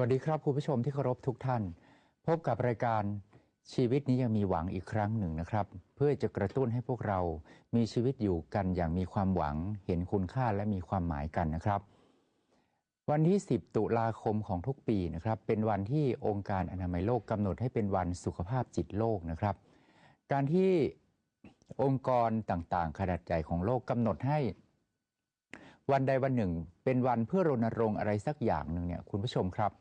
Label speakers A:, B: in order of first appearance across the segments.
A: วัสดีครับคุณผู้ชมที่เคารพทุกท่าน พบกับรายการชีวิตนี้ยังมีหวังอีกครั้งหนึ่งนะครับ เพื่อจะกระตุ้นให้พวกเรามีชีวิตอยู่กันอย่างมีความหวัง เห็นคุณค่าและมีความหมายกันนะครับ วันที่ 10 ตุลาคมของทุกปีนะครับ เป็นวันที่องค์การอนามัยโลกกำหนดให้เป็นวันสุขภาพจิตโลกนะครับ การที่องค์กรต่างๆ ขนาดใหญ่ของโลกกำหนดให้วันใดวันหนึ่ง เป็นวันเพื่อรณรงค์อะไรสักอย่างหนึ่งเนี่ยคุณผู้ชมครับ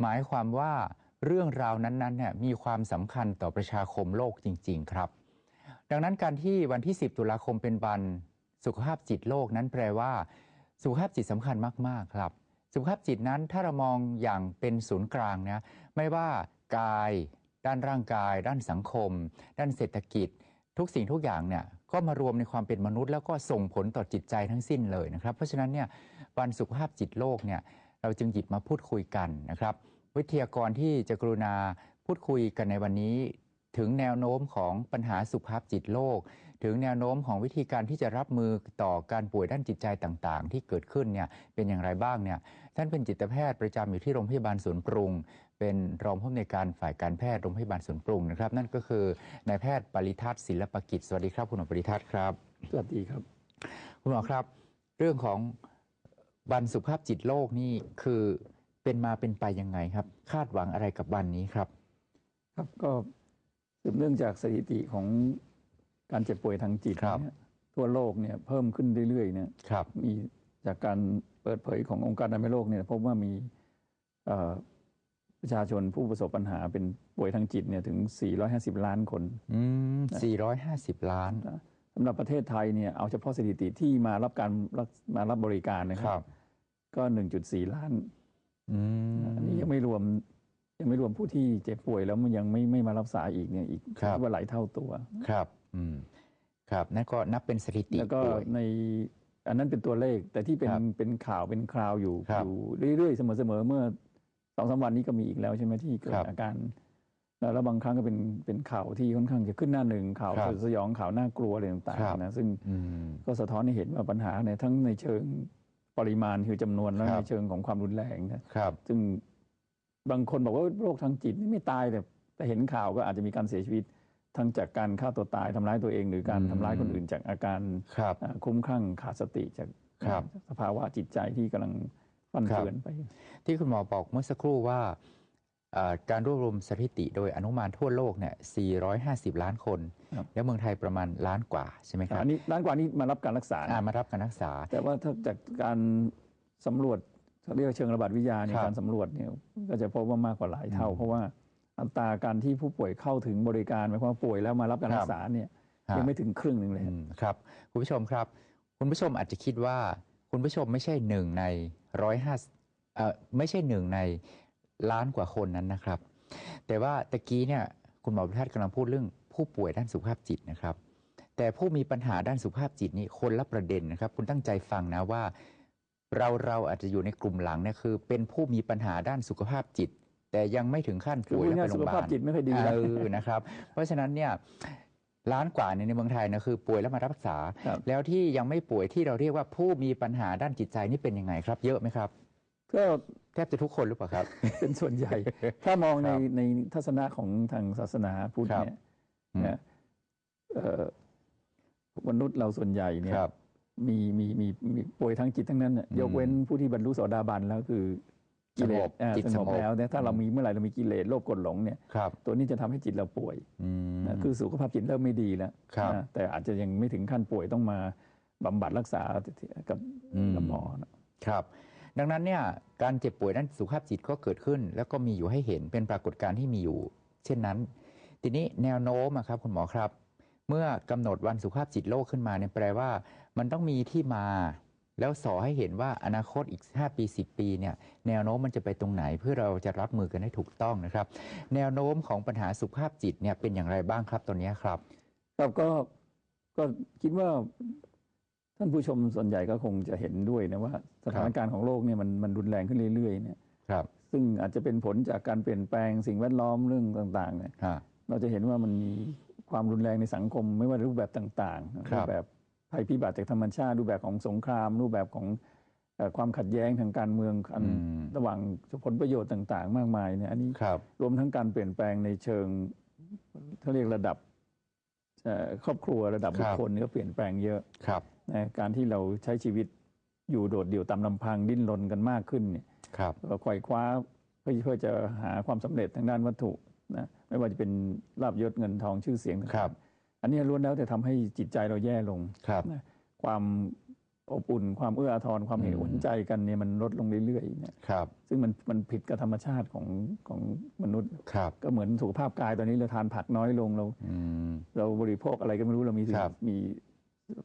A: หมายความว่าเรื่องราวนั้นๆเนี่ยมีความสำคัญต่อประชาคมโลกจริง ๆ ครับ ดังนั้นการที่วันที่ 10 ตุลาคมเป็นวันสุขภาพจิตโลกนั้นแปลว่า สุขภาพจิตสำคัญมากๆครับ สุขภาพจิตนั้นถ้าเรามองอย่างเป็นศูนย์กลางนะไม่ว่ากาย ด้านร่างกาย ด้านสังคม ด้านเศรษฐกิจ ทุกสิ่งทุกอย่างเนี่ยก็มารวมในความเป็นมนุษย์ แล้วก็ส่งผลต่อจิตใจทั้งสิ้นเลยนะครับ เพราะฉะนั้นเนี่ยวันสุขภาพจิตโลกเนี่ยเราจึงหยิบมาพูดคุยกันนะครับ วิทยากรที่จะกรุณาพูดคุยกันในวันนี้ ถึงแนวโน้มของปัญหาสุขภาพจิตโลก ถึงแนวโน้มของวิธีการที่จะรับมือต่อการป่วยด้านจิตใจต่างๆ ที่เกิดขึ้นเนี่ยเป็นอย่างไรบ้างเนี่ยท่านเป็นจิตแพทย์ประจำอยู่ที่โรงพยาบาลสวนปรุง เป็นรองผู้อำนวยการฝ่ายการแพทย์โรงพยาบาลสวนปรุงนะครับนั่นก็คือนายแพทย์ปริทัศน์ศิลปกิจสวัสดีครับคุณหมอปริทัศน์ครับ
B: สวัสดีครับ
A: คุณหมอครับ เรื่องของวันสุขภาพจิตโลกนี่คือ เป็นมาเป็นไปยังไงครับ คาดหวังอะไรกับวันนี้ครับ
B: ครับก็สืบเนื่องจากสถิติของการเจ็บป่วยทางจิต
A: ครับ
B: เนี่ยทั่วโลกเนี่ยเพิ่มขึ้นเรื่อยๆเนี่ย
A: ครับ
B: มีจากการเปิดเผยขององค์การอนามัยโลกเนี่ยพบว่ามีเอ่อประชาชนผู้ประสบปัญหาเป็นป่วยทางจิตเนี่ยถึง 450 ล้านคน
A: อืม 450 ล้าน
B: นะสำหรับประเทศไทยเนี่ยเอาเฉพาะสถิติที่มารับการรับมารับบริการนะค
A: ครั
B: รับบก็ 1.4 ล้าน
A: อืม
B: อันนี้ยังไม่รวมยังไม่รวมผู้ที่เจ็บป่วยแล้วมันยังไม่ไม่มารักษาอีกเนี่ยอีก
A: ครับ
B: ว่าหลายเท่าตัว
A: ครับ อืม ครับนั่นก็นับเป็นสถิติ
B: แล้วก็
A: ด้วย
B: ในอันนั้นเป็นตัวเลข แต่ที่เป็น
A: ครับ
B: เป็นข่าวเป็นคราวอยู่
A: ครับ
B: อยู่เรื่อยๆเสมอๆเมื่อสองสามวันนี้ก็มีอีกแล้วใช่ไหมที่เกิด
A: ครับ
B: อาการ แล้วแล้วบางครั้งก็เป็นเป็นข่าวที่ค่อนข้างจะขึ้นหน้าหนึ่งข่าว
A: ครับ
B: สยดสยองข่าวน่ากลัวอะไรต่าง
A: ครับ
B: ๆนะซึ่ง
A: อืม
B: ก็สะท้อนให้เห็นว่าปัญหาในทั้งในเชิง ปริมาณคือจำนวนแล้ว
A: ครับ
B: ในเชิงของความรุนแรงนะครับซึ่งบางคนบอกว่าโรคทางจิตนี่ไม่ตายแต่แต่เห็นข่าวก็อาจจะมีการเสียชีวิตทั้งจากการฆ่าตัวตายทำร้ายตัวเอง หรือการ
A: อืม
B: ทำร้ายคนอื่น จากอาการ
A: ครับ
B: อ่าคลุ้มคลั่งขาดสติจาก
A: ครับ
B: สภาวะจิตใจที่กำลังฟัน
A: ครับ
B: เฟือนไป
A: ที่คุณหมอบอกเมื่อสักครู่ว่าเอ่อ การรวบรวมสถิติโดยอนุมานทั่วโลกเนี่ย 450 ล้านคน
B: ครับ
A: แล้วเมืองไทยประมาณล้านกว่าใช่ไหมครับ
B: อันนี้ล้านกว่านี้มารับการรักษา
A: อ่ามารับการรักษา
B: แต่ว่าถ้าจากการสำรวจเขาเรียกว่าเชิงระบาดวิทยาใน
A: ครับ
B: การสำรวจเนี่ยก็จะพบว่ามากกว่าหลายเท่า
A: อืม
B: เพราะว่าอัตราการที่ผู้ป่วยเข้าถึงบริการหมายความว่าป่วยแล้วมารับการ
A: ครับ
B: รักษาเนี่ย
A: ฮะ
B: ยังไม่ถึงครึ่งหนึ่งเลย
A: อืมครับคุณผู้ชมครับ คุณผู้ชมอาจจะคิดว่าคุณผู้ชมไม่ใช่หนึ่งในร้อยห้าเอ่อไม่ใช่หนึ่งใน ล้านกว่าคนนั้นนะครับ แต่ว่าตะกี้เนี่ยคุณหมอพิทัศน์กำลังพูดเรื่องผู้ป่วยด้านสุขภาพจิตนะครับ แต่ผู้มีปัญหาด้านสุขภาพจิตนี่คนละประเด็นนะครับ คุณตั้งใจฟังนะว่า เราเราอาจจะอยู่ในกลุ่มหลังเนี่ยคือ เป็นผู้มีปัญหาด้านสุขภาพจิต แต่ยังไม่ถึงขั้น
B: คือ
A: ป่วย
B: พูด
A: แล้ว
B: ง่า
A: ไป
B: ย
A: โร
B: ๆสุ
A: งพยาบา
B: ขภาพ
A: ล
B: จิตไม่ค่อยดี
A: เอ
B: นะ
A: อนะครับ เพราะฉะนั้นเนี่ยล้านกว่าเนี่ยในเมืองไทยนะคือป่วยแล้วมารักษา
B: ครับ
A: แล้วที่ยังไม่ป่วยที่เราเรียกว่าผู้มีปัญหาด้านจิตใจนี่เป็นยังไงครับ เยอะไหมครับ
B: ก็
A: แทบจะทุกคนหรือเปล่าครับ
B: เป็นส่วนใหญ่ ถ้ามองใน
A: ครับ
B: ในทัศนะของทางศาสนาพุทธ
A: ครับ
B: เนี่ย
A: อืม
B: นะเอ่อมนุษย์เราส่วนใหญ่เนี่ย
A: ครับ
B: มีมีมีมีป่วยทางจิตทั้งนั้นน่ะ
A: อืม
B: ยกเว้นผู้ที่บรรลุโสดาบันแล้วคือกิเล
A: สง
B: ส
A: บ
B: อ่า
A: จิต
B: สงบ
A: สงบ
B: แล้วเนี่ยถ้าเรา
A: อืม
B: มีเมื่อไหร่เรามีกิเลสโลภกดหลงเนี่ย
A: ครับ
B: ตัวนี้จะทำให้จิตเราป่วย
A: อืม
B: นะคือสุขภาพจิตเริ่มไม่ดีแล้ว
A: ครับ
B: นะแต่อาจจะยังไม่ถึงขั้นป่วยต้องมาบำบัดรักษากับ
A: อืม
B: กับหมอนะ
A: ครับ ดังนั้นเนี่ยการเจ็บป่วยด้านสุขภาพจิตก็เกิดขึ้น แล้วก็มีอยู่ให้เห็นเป็นปรากฏการณ์ที่มีอยู่ เช่นนั้น ทีนี้แนวโน้มครับคุณหมอครับ เมื่อกำหนดวันสุขภาพจิตโลกขึ้นมาเนี่ยแปลว่า มันต้องมีที่มา แล้วสอให้เห็นว่าอนาคตอีก 5 ปี 10 ปีเนี่ยแนวโน้มมันจะไปตรงไหนเพื่อเราจะรับมือกันได้ถูกต้องนะครับ แนวโน้มของปัญหาสุขภาพจิตเนี่ยเป็นอย่างไรบ้างครับตอนนี้ครับ
B: ครับก็ก็คิดว่า ท่านผู้ชมส่วนใหญ่ก็คงจะเห็นด้วยนะว่าสถานการณ์ของโลกเนี่ยมันมันรุนแรงขึ้นเรื่อยๆเนี่ย
A: ครับ
B: ซึ่งอาจจะเป็นผลจากการเปลี่ยนแปลงสิ่งแวดล้อมเรื่องต่างๆเนี่ย
A: ฮะ
B: เราจะเห็นว่ามันมีความรุนแรงในสังคมไม่ว่ารูปแบบต่างๆ
A: ครับ
B: รูปแบบภัยพิบัติจากธรรมชาติรูปแบบของสงคราม รูปแบบของเอ่อความขัดแย้งทางการเมืองอัน
A: อืม
B: ระหว่างผลประโยชน์ต่าง ๆ มากมายเนี่ยอันนี้
A: ครับ
B: รวมทั้งการเปลี่ยนแปลงในเชิงเขาเรียกระดับเอ่อครอบครัวระดับ
A: ครับ
B: บุคคลก็เปลี่ยนแปลงเยอะ
A: ครับ
B: นะการที่เราใช้ชีวิตอยู่โดดเดี่ยวตามลำพังดิ้นรนกันมากขึ้นเนี่ย
A: ครับ
B: ก็ไขว่คว้าเพื่อเพื่อจะหาความสำเร็จทางด้านวัตถุนะไม่ว่าจะเป็นลาบยศเงินทองชื่อเสียงต่างๆ
A: ครับ
B: อันนี้ล้วนแล้วแต่ทำให้จิตใจเราแย่ลง
A: ครับ
B: นะความอบอุ่นความเอื้ออาทรความเห็น
A: อืม
B: อกเห็นใจกันเนี่ยมันลดลงเรื่อยๆเนี่ย
A: ครับ
B: ซึ่งมันมันผิดกับธรรมชาติของของมนุษย์
A: ครับ
B: ก็เหมือนสุขภาพกายตอนนี้เราทานผักน้อยลงเรา
A: อืม
B: เราบริโภคอะไรก็ไม่รู้เรามีสิ่ง
A: ครับ
B: มี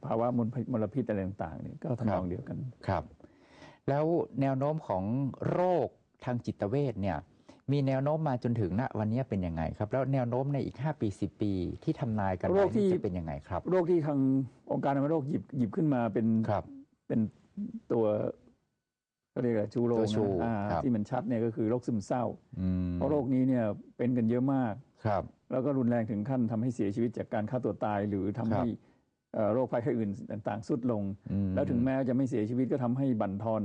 B: ภาวะมลพิษมลพิษอะไรต่างๆเนี่ยก็ทำนองเดียวกัน
A: ครับ แล้วแนวโน้มของโรคทางจิตเวชเนี่ยมีแนวโน้มมาจนถึงณวันนี้เป็นยังไงครับ แล้วแนวโน้มในอีก 5 ปี 10 ปีที่ทำนายกัน
B: โรค
A: ไว้
B: ที่
A: นี่จะเป็นยังไงครับ
B: โรคที่ทางองค์การอนามัยโลกหยิบหยิบขึ้นมาเป็น
A: ครับ
B: เป็นตัวเขาเรียกอะไรชูโรง
A: ตัวชู
B: นะอ่า
A: ครับ
B: ที่มันชัดเนี่ยก็คือโรคซึมเศร้า
A: อืม
B: เพราะโรคนี้เนี่ยเป็นกันเยอะมาก
A: ครับ
B: แล้วก็รุนแรงถึงขั้นทำให้เสียชีวิตจากการฆ่าตัวตายหรือทำ
A: ครับ
B: ให้เอ่อ โรคภัยไข้อื่นต่างๆสุดลง
A: อืม
B: แล้วถึงแม้จะไม่เสียชีวิตก็ทำให้บั่นทอน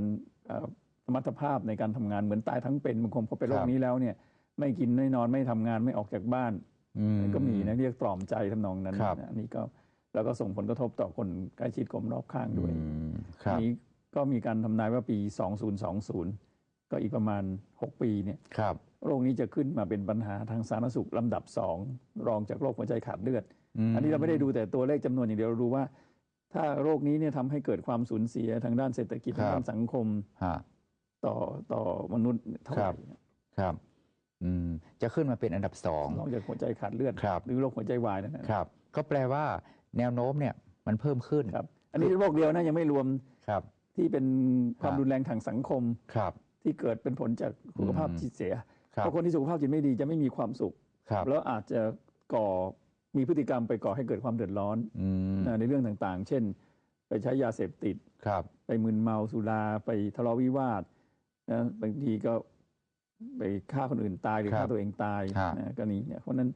B: เอ่อสมรรถภาพในการทำงานเหมือนตายทั้งเป็นบางคนพอเป็นโร
A: ค
B: ครับนี้แล้วเนี่ยไม่กินไม่นอนไม่ทำงานไม่ออกจากบ้าน
A: อืม
B: ก็มีนะเรียกตรอมใจทำนองนั้น
A: ครับ
B: นะอันนี้ก็แล้วก็ส่งผลกระทบต่อคนใกล้ชิดกลมรอบข้างด้วย
A: อืมค
B: อั
A: รับ
B: นนี้ก็มีการทำนายว่าปี 2020 ก็อีกประมาณ 6 ปีเนี่ย
A: ครับ
B: โรคนี้จะขึ้นมาเป็นปัญหาทางสาธารณสุขลำดับสองรองจากโรคหัวใจขาดเลือด
A: ม
B: อันนี้เราไม่ได้ดูแต่ตัวเลขจำนวนอย่างเดียวเราดูว่า ถ้าโรคนี้เนี่ยทำให้เกิดความสูญเสียทางด้านเศรษฐกิจ
A: ครั
B: ทา
A: บ
B: งด้านสังคม
A: ฮะ
B: ต่อต่อมนุษย์เท่าไห
A: ครั
B: ร่
A: บครับอืมจะขึ้นมาเป็นอันดับสอง
B: นอกจากหัวใจขาดเลือด
A: ครับ
B: หรือโรคหัวใจวายนั่นนะครับ
A: ก็แปลว่าแนวโน้มเนี่ยมันเพิ่มขึ้น
B: ครับ อันนี้โรคเดียวนะยังไม่รวม
A: ครับ
B: ที่เป็นความ
A: ครับ
B: รุนแรงทางสังคม
A: ครับ
B: ที่เกิดเป็นผลจากสุขภาพ
A: อืม
B: จิตเสีย
A: ครับ
B: เพราะคนที่สุขภาพจิตไม่ดีจะไม่มีความสุข
A: ครับ
B: แล้วอาจจะก่อ มีพฤติกรรมไปก่อให้เกิดความเดือดร้อน
A: อืม
B: นะในเรื่องต่างๆ เช่น ไปใช้ยาเสพติด
A: ครับ
B: ไปมึนเมาสุราไปทะเลาะวิวาทนะบางทีก็ไปฆ่าคนอื่นตายหรือ
A: ครับ
B: ฆ่าตัวเองตาย
A: ฮะ
B: นะก็นี้เนี่ยเพราะฉะนั้น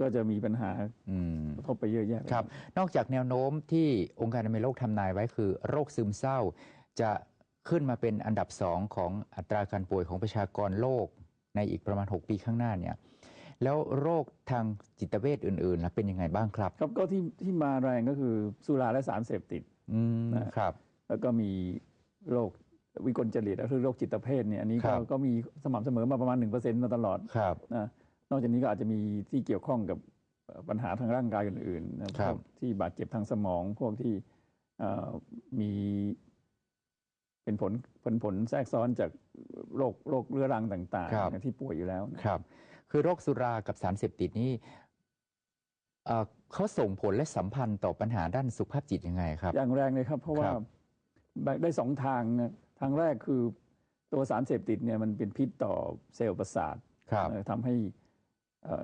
B: ก็จะมีปัญหา
A: อืม
B: กระทบไปเยอะแยะ
A: ครับ นอกจากแนวโน้มที่องค์การอนามัยโลกทำนายไว้คือ โรคซึมเศร้า จะขึ้นมาเป็นอันดับสองของอัตราการป่วยของประชากรโลก ในอีกประมาณ 6 ปีข้างหน้าเนี่ย แล้วโรคทางจิตเวชอื่นๆล่ะเป็นยังไงบ้างครับ
B: ครับก็ที่ที่มาแรงก็คือสุราและสารเสพติด
A: อืม
B: นะ
A: ครับ
B: แล้วก็มีโรควิกลจริตก็คือโรคจิตเภทเนี่ยอันนี้
A: ค
B: ก็
A: รับ
B: ก็มีสม่ำเสมอมาประมาณ 1%มาตลอด
A: ครับ
B: นะนอกจากนี้ก็อาจจะมีที่เกี่ยวข้องกับเอ่อปัญหาทางร่างกายอื่นๆนะครับพวกที่บาดเจ็บทางสมองพวกที่เอ่อมีเป็นผลผลผลแทรกซ้อนจากโรคโรคเรื้อรังต่าง
A: ครับ
B: ๆที่ป่วยอยู่แล้วนะ
A: ครับ คือโรคสุรากับสารเสพติดนี่เอ่อเขาส่งผลและสัมพันธ์ต่อปัญหาด้านสุขภาพจิตยังไงครับ
B: อย่างแรงเลยครับ เพราะว่า
A: ครับ
B: แบ่งได้สองทางนะทางแรกคือตัวสารเสพติดเนี่ยมันเป็นพิษต่อเซลล์ประสาท
A: ครับ
B: เอ่อทำให้เอ่อ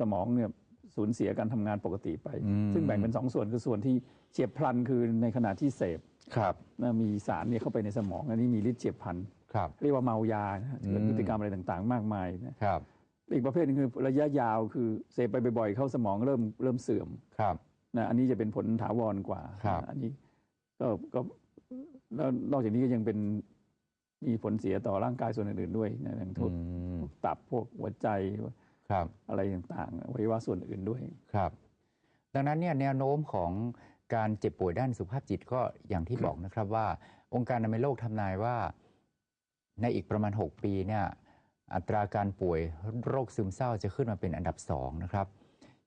B: สมองเนี่ยสูญเสียการทำงานปกติไป
A: อืม
B: ซึ่งแบ่งเป็นสองส่วนคือส่วนที่เฉียบพลันคือในขณะที่เสพ
A: ครับ
B: นะมีสารเนี่ยเข้าไปในสมองอันนี้มีฤทธิ์เฉียบพลัน
A: ครับ
B: เรียกว่าเมายานะฮะ
A: อืม
B: เกิดพฤติกรรมอะไรต่างๆ มากมายนะครับ อีกประเภทหนึงคือระยะยาวคือเสพไปบ่อยๆเข้าสมองเริ่มเริ่มเสื่อม
A: ครับ
B: นะอันนี้จะเป็นผลถาวรกว่า
A: ครับ
B: นะอันนี้ก็ก็แล้วนอกจากนี้ก็ยังเป็นมีผลเสียต่อร่างกายส่วนอื่นๆด้วยนะอย่างทุ
A: อืม
B: พวกตับพวกหัวใจ
A: ครับ
B: อะไรต่างๆอวัยวะส่วนอื่นด้วย
A: ครับ ดังนั้นเนี่ยแนวโน้มของการเจ็บป่วยด้านสุขภาพจิตก็อย่างที่บอกนะครับว่า องค์การอนามัยโลกทำนายว่า ในอีกประมาณ 6 ปีเนี่ย อัตราการป่วยโรคซึมเศร้าจะขึ้นมาเป็นอันดับสองนะครับ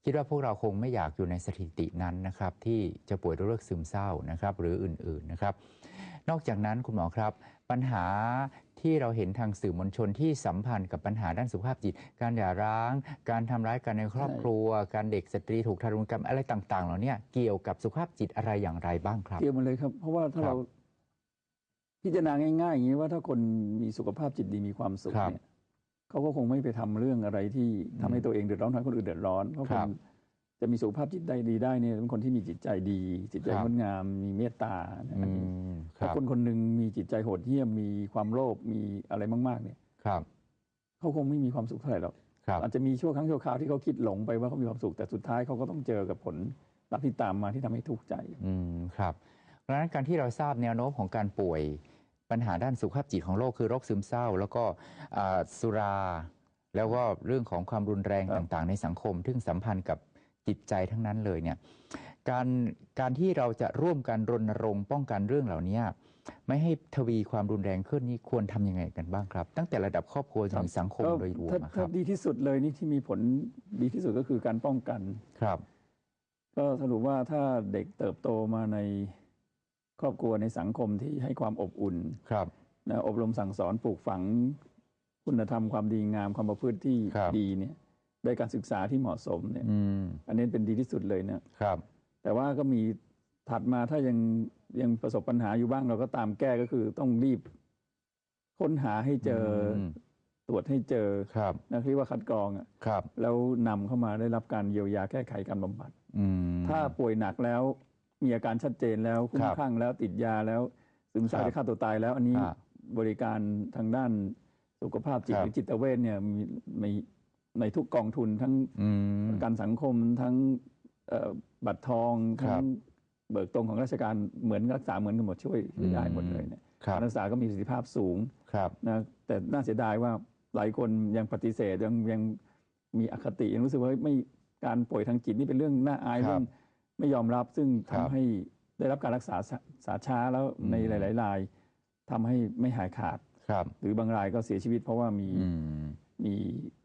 A: คิดว่าพวกเราคงไม่อยากอยู่ในสถิตินั้นนะครับที่จะป่วยด้วยโรคซึมเศร้านะครับหรืออื่นๆนะครับ นอกจากนั้นคุณหมอครับ ปัญหาที่เราเห็นทางสื่อมวลชนที่สัมพันธ์กับปัญหาด้านสุขภาพจิต การหย่าร้าง การทำร้ายกันในครอบครัว การเด็กสตรีถูกทารุณกรรมอะไรต่างๆเหล่าเนี้เกี่ยวกับสุขภาพจิตอะไรอย่างไรบ้างครับ
B: เกี่ยวมาเลยครับ เพราะว่าถ้า
A: ครับ
B: เราพิจารณาง่ายๆอย่างนี้ว่าถ้าคนมีสุขภาพจิตดีมีความสุข
A: ครับ
B: เนี่ย เขาก็คงไม่ไปทำเรื่องอะไรที่ทำให้ตัวเองเดือดร้อนทำให้คนอื่นเดือดร้อนเพราะ
A: ค
B: ค
A: รั
B: น
A: บ
B: จะมีสุขภาพจิตได้ดีได้เนี่ยเป็นคนที่มีจิตใจดี จิตใจ
A: ครับ
B: งดงาม มีเมตตานะ
A: อื
B: อันนี้
A: มค
B: ถ้า
A: รับ
B: คนคนหนึ่งมีจิตใจโหดเหี้ยมมีความโลภมีอะไรมาก ๆ เนี่ย
A: ครับ
B: เขาคงไม่มีความสุขเท่าไหร่หรอก
A: ครับ
B: อาจจะมีชั่วครั้งชั่วคราวที่เขาคิดหลงไปว่าเขามีความสุขแต่สุดท้ายเขาก็ต้องเจอกับผลลัพธ์ที่ตามมาที่ทำให้ทุกข์ใจ
A: อืมครับเพราะฉะนั้นการที่เราทราบแนวโน้มของการป่วย ปัญหาด้านสุขภาพจิตของโลกคือโรคซึมเศร้า แล้วก็อ่าสุรา แล้วก็เรื่องของความรุนแรง
B: ครับ
A: ต่างๆ ในสังคมซึ่งสัมพันธ์กับจิตใจทั้งนั้นเลยเนี่ยการการที่เราจะร่วมกันรณรงค์ป้องกันเรื่องเหล่านี้ไม่ให้ทวีความรุนแรงขึ้นนี่ควรทำยังไงกันบ้างครับ ตั้งแต่ระดับครอบครัวถึงสังคม
B: ก็
A: โดยรวม
B: ถ้า
A: อะค
B: ถ้า
A: รับ
B: ดีที่สุดเลยนี่ที่มีผลดีที่สุดก็คือการป้องกัน
A: ครับ
B: ก็สรุปว่าถ้าเด็กเติบโตมาใน ครอบครัวในสังคมที่ให้ความอบอุ่น
A: ครับ
B: นะอบรมสั่งสอนปลูกฝังคุณธรรมความดีงามความประพฤติที่
A: ครับ
B: ดีเนี่ยได้การศึกษาที่เหมาะสมเนี่ย
A: อืม
B: อันนี้เป็นดีที่สุดเลยเนี่ย
A: ครับ
B: แต่ว่าก็มีถัดมาถ้ายังยังประสบปัญหาอยู่บ้างเราก็ตามแก้ก็คือต้องรีบค้นหาให้เจออ
A: ม
B: ตรวจให้เจอ
A: ครับ
B: นะเรียกว่าคัดกรองอะ
A: ครับ
B: แล้วนำเข้ามาได้รับการเยียวยาแก้ไขการบำบัด
A: อืม
B: ถ้าป่วยหนักแล้ว มีอาการชัดเจนแล้วคุ้
A: ค
B: ม
A: รับ
B: คลั่งแล้วติดยาแล้วซึมเศร้า
A: ครับ
B: จะฆ่าตัวตายแล้ว อันนี้
A: อ่า
B: บริการทางด้านสุขภาพจิต
A: ครับ
B: หรือจิตเวชเนี่ยมีมีในทุกกองทุนทั้ง
A: อืม
B: ประกันสังคมทั้งเอ่อบัตรทอง
A: ครั
B: ทั้
A: บ
B: งเบิกตรงของราชการเหมือนรักษาเหมือนกันหมดช่วยช่วยได้
A: อืม
B: หมดเลยเนี่ย
A: ครับ
B: การรักษาก็มีประสิทธิภาพสูง
A: ครับ
B: นะแต่น่าเสียดายว่าหลายคนยังปฏิเสธยังยังมีอคติยังรู้สึกว่าเฮ้ยไม่การป่วยทางจิตนี่เป็นเรื่องน่าอาย
A: ครับ
B: เรื่อง ไม่ยอมรับซึ่ง
A: ครั
B: ทำ
A: บ
B: ให้ได้รับการรักษาสาสาช้าแล้ว
A: อืม
B: ในหลายๆรายทำให้ไม่หายขาด
A: ครับ
B: หรือบางรายก็เสียชีวิตเพราะว่ามี
A: อืม
B: มี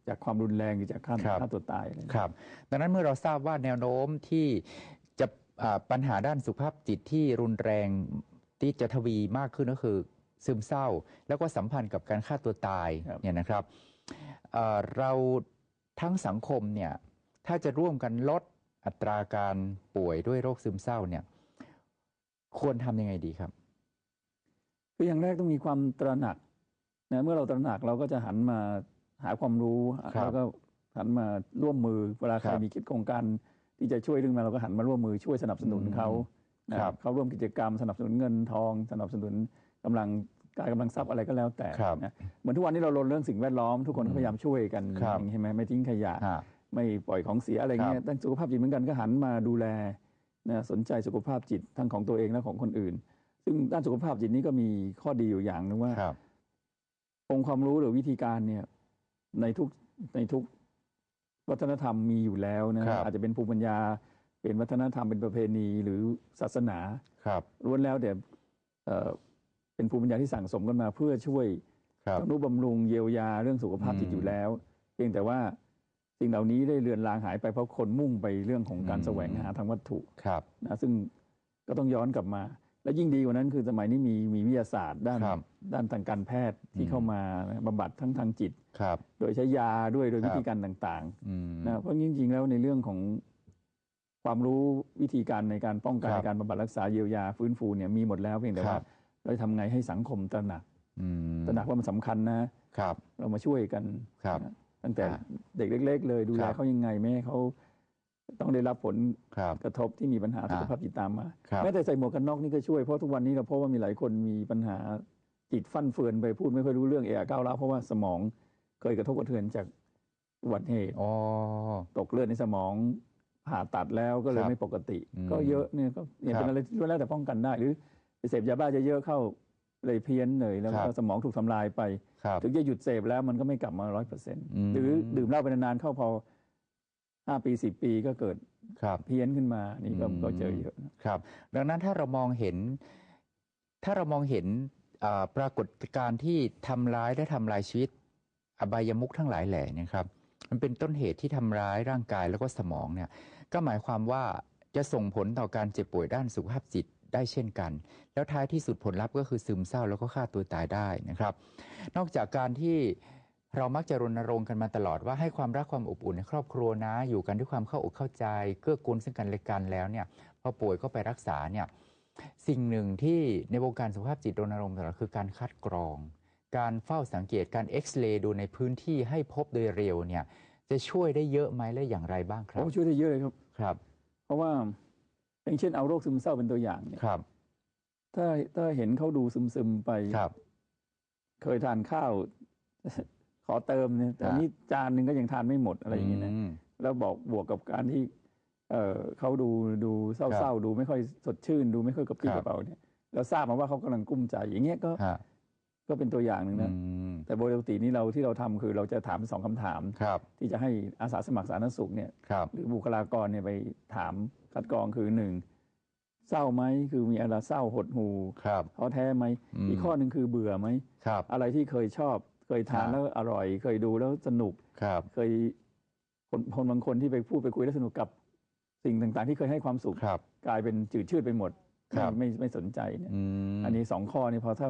B: จากความรุนแรงหรือจากฆ่า
A: ครับ
B: ฆ่าตัวตายอะไร
A: ครับดังนั้นเมื่อเราทราบว่าแนวโน้มที่จะอ่าปัญหาด้านสุขภาพจิตที่รุนแรงที่จะทวีมากขึ้นก็คือซึมเศร้า แล้วก็สัมพันธ์กับการฆ่าตัวตายเนี่ยนะครับเอ่อเราทั้งสังคมเนี่ยถ้าจะร่วมกันลด อัตราการป่วยด้วยโรคซึมเศร้าเนี่ย ควรทำยังไงดีครับ
B: คืออย่างแรกต้องมีความตระหนักนะเมื่อเราตระหนักเราก็จะหันมาหาความรู้
A: ครับ
B: แล้วก็หันมาร่วมมือเวลาใคร
A: ครับ
B: มีคิดโครงการที่จะช่วยเรื่องมาเราก็หันมาร่วมมือช่วยสนับสนุน
A: อืม
B: เขานะครับเขาร่วมกิจกรรมสนับสนุนเงินทอง สนับสนุนกำลังกายกำลังทรัพย์อะไรก็แล้วแต่
A: ครับ
B: นะเหมือนทุกวันนี้เรารณเรื่องสิ่งแวดล้อมทุกคนก็พยายามช่วยกัน
A: ครับ
B: อย่างนี้ใช่ไหมไม่ทิ้งขยะ
A: ฮะ
B: ไม่ปล่อยของเสียอะไรเงี้
A: ครั
B: ย
A: บ
B: ตั้งสุขภาพจิตเหมือนกันก็หันมาดูแลนะสนใจสุขภาพจิตทั้งของตัวเองและของคนอื่น ซึ่งด้านสุขภาพจิตนี้ก็มีข้อดีอยู่อย่างหนึงว่า
A: ครับ
B: องค์ความรู้หรือวิธีการเนี่ยในทุกในทุกวัฒนธรรมมีอยู่แล้วนะครับอาจจะเป็นภูมิปัญญาเป็นวัฒนธรรมเป็นประเพณีหรือศาสนา
A: ครับ
B: ล้วนแล้วแต่เอ่อเป็นภูมิปัญญาที่สั่งสมกันมาเพื่อช่วย
A: ครับ
B: ทนุบำรุงเยียวยาเรื่องสุขภาพจิต
A: อืม
B: อยู่แล้ว เพียงแต่ว่า สิ่งเหล่านี้ได้เลือนลางหายไปเพราะคนมุ่งไปเรื่องของการ
A: อืม
B: แสวงหาทางวัตถุ
A: ครับ
B: นะซึ่งก็ต้องย้อนกลับมา และยิ่งดีกว่านั้นคือสมัยนี้มีมีวิทยาศาสตร์ด้าน
A: ครับ
B: ด้านทางการแพทย์ที่
A: อืม
B: เข้ามานะบำบัดทั้งทางจิต
A: ครับ
B: โดยใช้ยาด้วยโดย
A: ครับ
B: วิธีการต่าง
A: อืม
B: ๆนะเพราะจริงๆแล้วในเรื่องของความรู้วิธีการในการป้องกัน
A: ครับ
B: ในการบำบัดรักษาเยียวยาฟื้นฟูเนี่ยมีหมดแล้วเพียงแต่
A: ค
B: ว่า
A: รับ
B: เราจะทำไงให้สังคมตระหนัก
A: อืม
B: ตระหนักว่ามันสำคัญนะ
A: ครับ
B: เรามาช่วยกัน
A: ครับ
B: นะ ตั้งแต่
A: อ่า
B: เด็กเล็ก ๆ เลยดูแล
A: ครับ
B: เขายังไงไม่ให้เขาต้องได้รับผล
A: ครับ
B: กระทบที่มีปัญหา
A: อ่า
B: สุขภาพจิตตามมา
A: ครับ
B: แม้แต่ใส่หมวกกันน็อกนี่ก็ช่วยเพราะทุกวันนี้เราพบว่ามีหลายคนมีปัญหาจิตฟั่นเฟือนไปพูดไม่ค่อยรู้เรื่องเอะก้าวร้าวเพราะว่าสมองเคยกระทบกระเทือนจากอุบัติเหตุ
A: อ๋อ
B: ตกเลือดในสมองผ่าตัดแล้วก็เล
A: ค
B: ย
A: รับ
B: ไม่ปกติ
A: อืม
B: ก็เยอะเนี่ยก็เนี่ย
A: ครับ
B: เป็นอะไรที่ล้วนแล้วแต่ป้องกันได้หรือไปเสพยาบ้าจะเยอะเข้า เลยเพี้ยนเลยแล้ว
A: ครั
B: ก็
A: บ
B: สมองถูกทำลายไป
A: ครับ
B: ถึงจะหยุดเสพแล้วมันก็ไม่กลับมาร้อยเปอร์เซ็นต์
A: อืม
B: หรือดื่มเหล้าไปนานๆเข้าพอห้าปีสิบปีก็เกิด
A: ครับ
B: เพี้ยนขึ้นมานี่ก็
A: อืม
B: ก็เจอเยอะนะ
A: ครับ ดังนั้นถ้าเรามองเห็น ถ้าเรามองเห็นอ่าปรากฏการณ์ที่ทำร้ายและทำลายชีวิต อบายมุขทั้งหลายแหล่เนะครับ มันเป็นต้นเหตุที่ทำร้ายร่างกายแล้วก็สมองเนี่ย ก็หมายความว่าจะส่งผลต่อการเจ็บป่วยด้านสุขภาพจิต ได้เช่นกัน แล้วท้ายที่สุดผลลัพธ์ก็คือซึมเศร้าแล้วก็ฆ่าตัวตายได้นะครับ นอกจากการที่เรามักจะรณรงค์กันมาตลอดว่าให้ความรักความอบอุ่นในครอบครัวนะ อยู่กันด้วยความเข้าอกเข้าใจ เกื้อกูลซึ่งกันและกันแล้วเนี่ยพอป่วยก็ไปรักษาเนี่ยสิ่งหนึ่งที่ในวงการสุขภาพจิตรณรงค์ตลอดคือการคัดกรอง การเฝ้าสังเกตการเอ็กซเรย์ดูในพื้นที่ให้พบโดยเร็วเนี่ยจะช่วยได้เยอะไหมและอย่างไรบ้างครับ
B: โอ้ช่วยได้เยอะเลยครับ
A: ครับ
B: เพราะว่า อย่างเช่นเอาโรคซึมเศร้าเป็นตัวอย่างเนี่ย
A: ครับ
B: ถ้าถ้าเห็นเขาดูซึมๆไป
A: ครับ
B: เคยทานข้าว ขอเติมเนี่ยแต่
A: อ่า
B: นี้จานหนึ่งก็ยังทานไม่หมดอะไรอย่างเงี้ยนะ
A: ม
B: แล้วบอกบวกกับการที่ เออเขาดูดูเศ
A: ครั
B: ร้า
A: บ
B: ๆดูไม่ค่อยสดชื่น ดูไม่ค่อยกระปรี้
A: ครั
B: ก
A: บ
B: ระเป๋าเนี่ยเราทราบมาว่าเขากำลังกุ้มใจ อย่างเงี้ยก็
A: ฮะ
B: ก็เป็นตัวอย่างหนึ่ง
A: อื
B: นะ
A: ม
B: แต่โดยปกตินี่เราที่เราทำคือเราจะถามสองคำถาม
A: ครับ
B: ที่จะให้อาสาสมัครสาธารณสุขเนี่ย
A: ครับ
B: หรือบุคลากรเนี่ยไปถาม คัดกรองคือหนึ่งเศร้าไหมคือมีอะไรเศร้าหดหู
A: ครับ
B: ท้อแท้ไหม
A: อืม
B: อีกข้อหนึ่งคือเบื่อไหม
A: ครับ
B: อะไรที่เคยชอบ เคยทาน
A: ครับ
B: แล้วอร่อย เคยดูแล้วสนุก
A: ครับ
B: เคยคนคนบางคนที่ไปพูดไปคุยแล้วสนุกกับสิ่งต่างๆ ที่เคยให้ความสุข
A: ครับ
B: กลายเป็นจืดชืดไปหมด
A: ครับ
B: ไม่ไม่ไม่สนใจเนี่ย
A: อืม
B: อันนี้สองข้อนี่พอถ้า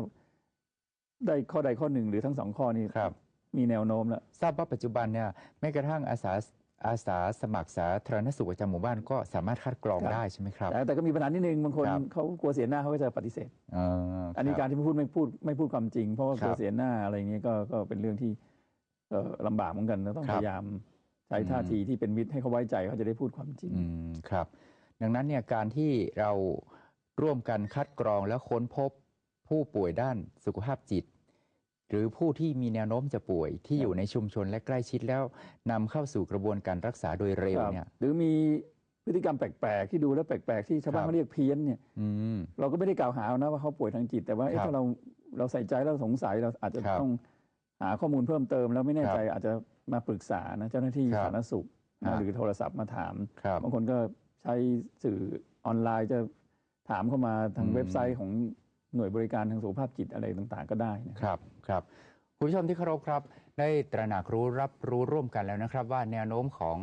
B: ได้ข้อใดข้อหนึ่งหรือทั้งสองข้อนี้
A: ครับ
B: มีแนวโน้มแล้ว
A: ทราบว่าปัจจุบันเนี่ยแม้กระทั่งอาสา อาสาสมัครสาธารณสุขประจำหมู่บ้านก็สามารถคัดกรอง
B: ครับ
A: ได้ใช่ไหมครับ
B: แต่แต่ก็มีปัญหานิดนึงบางคน
A: ครับ
B: เขากลัวเสียหน้าเขาก็จะปฏิเสธ
A: เออ
B: อันนี้
A: ค
B: การ
A: บ
B: ที่พูดไม่พูดไม่พูดความจริง เพราะว่า
A: ครับ
B: กลัวเสียหน้าอะไรอย่างเงี้ยก็ก็เป็นเรื่องที่เอ่อลำบากเหมือนกันเราต้อง
A: ครับ
B: พยายามใช้
A: อืม
B: ท่าทีที่เป็นมิตรให้เขาไว้ใจเขาจะได้พูดความจริง
A: อืมครับ ดังนั้นเนี่ยการที่เราร่วมกันคัดกรองและค้นพบผู้ป่วยด้านสุขภาพจิต หรือผู้ที่มีแนวโน้มจะป่วยที่
B: ครับ
A: อยู่ในชุมชนและใกล้ชิดแล้วนำเข้าสู่กระบวนการรักษาโดยเร็ว
B: ครับ
A: เนี่ย
B: หรือมีพฤติกรรมแปลกๆที่ดูแล้วแปลกๆที่ชาวบ้า
A: ครับ
B: นเขาเรียกเพี้ยนเนี่ย
A: อืม
B: เราก็ไม่ได้กล่าวหานะว่าเขาป่วยทางจิต แต่ว่าเอ๊ะ
A: ครับ
B: ถ้าเราเราใส่ใจแล้วสงสัยเราอาจจะ
A: ครับ
B: ต้องหาข้อมูลเพิ่มเติมแล้วไม่แน่
A: ครับ
B: ใจอาจจะมาปรึกษานะเจ้าหน้าที่
A: ครับ
B: สาธารณสุข
A: ครั
B: นะ
A: บ
B: หรือโทรศัพท์มาถาม
A: ครับ
B: บางคนก็ใช้สื่อออนไลน์จะถามเข้ามาทาง
A: อืม
B: เว็บไซต์ของ หน่วยบริการทางสุขภาพจิตอะไรต่างๆ ก็ได้นะครับ
A: ครับคุณผู้ชมที่เคารพครับ ได้ตระหนักรู้รับรู้ร่วมกันแล้วนะครับ ว่าแนวโน้มของ